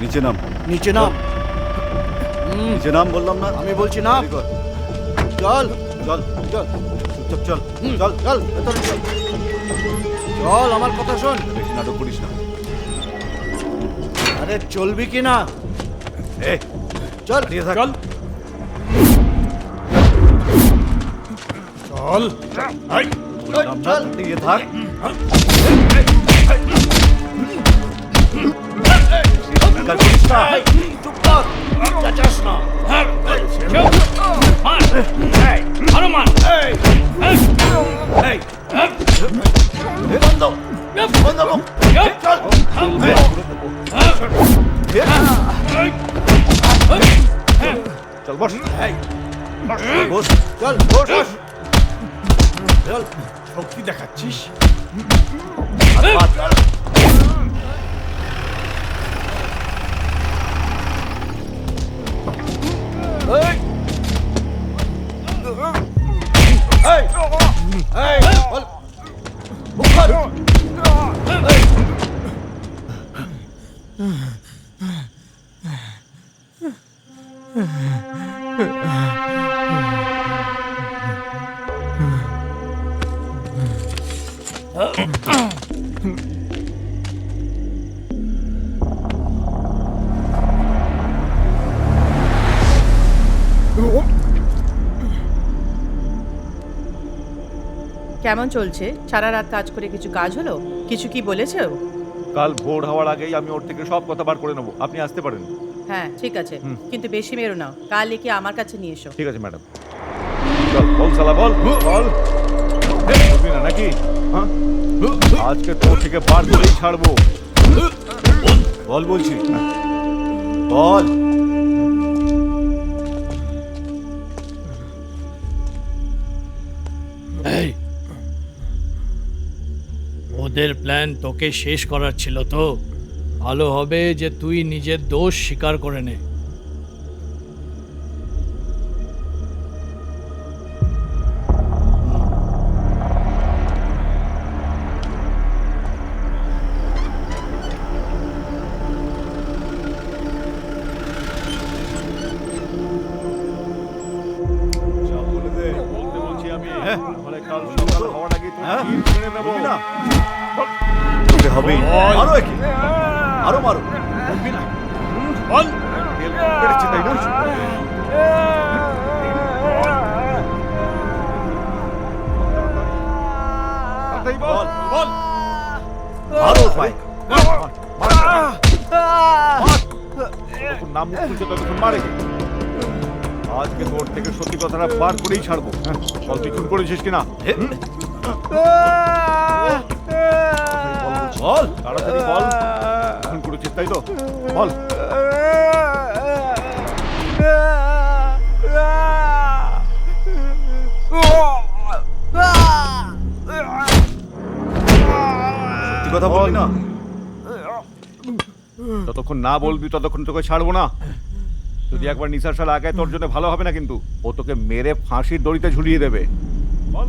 নিচে নাম। নিচে নাম। হুম, নিচে নাম বললাম না? আমি বলছি না Very good. চল। চল। চল। চুপচাপ চল। হুম, চল। চল ভেতরে চল। চল আমার কথা শোন। বেশি নাটক করিস না। আরে চলবি কি না? এ চল। থাক। চল। চল। চল। দাঁড়িয়ে থাক। Kaczynska! Hej, tu pod! Za ciasno! Masz! Hej! Hanuman! Hej! Hej! Hondo! Hondo! Çal boş. Hey. Boş. Çal boş. Çal. Çok bir de kaçış. Hadi bak. Uh-oh. কেমন চলছে? সারা রাত কাজ করে কিছু কাজ হলো? কিছু কি বলেছে? ও? কাল ভোর হওয়ার আগেই আমি ওর থেকে সব কথা বার করে নেব। আপনি আসতে পারেন। হ্যাঁ ঠিক আছে। কিন্তু বেশি মেরো নাও কাল একে আমার কাছে নিয়ে এসো। ঠিক আছে ম্যাডাম। চল বল সালা বল। বল। বুঝবি না নাকি? হ্যাঁ? আজকে তোর থেকে বার করেই ছাড়বো। বল বলছি। বল। এই ওদের প্ল্যান তোকে শেষ করার ছিল তো। ভালো হবে যে তুই নিজের দোষ স্বীকার করে নে। আমি নাহলে কাল সকাল হওয়ার আগেই তোর হ্যাঁ? নেব? না? তোকে হবেই। মারো একে। আরও মারো। তাই আরও মারে আজকে তোর থেকে সত্যি কথাটা বার করেই ছাড়বো। হ্যাঁ তুই খুন করেছিস কিনা? বল, তাড়াতাড়ি বল। খুন করেছিস, তাই তো? বল। কথা বলবি না? যতক্ষণ না বলবি, ততক্ষণ তোকে ছাড়বো না। যদি একবার নিশার সাল আগে তোর জন্য ভালো হবে না কিন্তু, ও তোকে মেরে ফাঁসির দড়িতে ঝুলিয়ে দেবে। বল।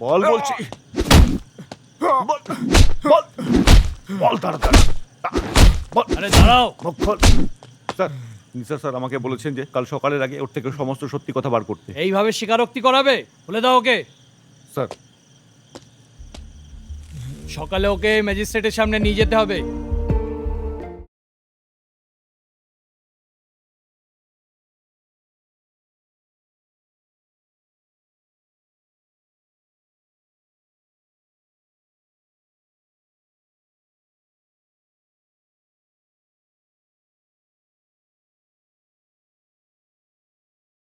বল বলছি। বল বল বল তাড়াতাড়ি। বল। আরে দাঁড়াও। মুখ স্যার নিসার স্যার আমাকে বলেছেন যে কাল সকালের আগে ওর থেকে সমস্ত সত্যি কথা বার করতে। এইভাবে স্বীকারোক্তি করাবে? বলে দাও ওকে। স্যার সকালে ওকে ম্যাজিস্ট্রেটের সামনে নিয়ে যেতে হবে।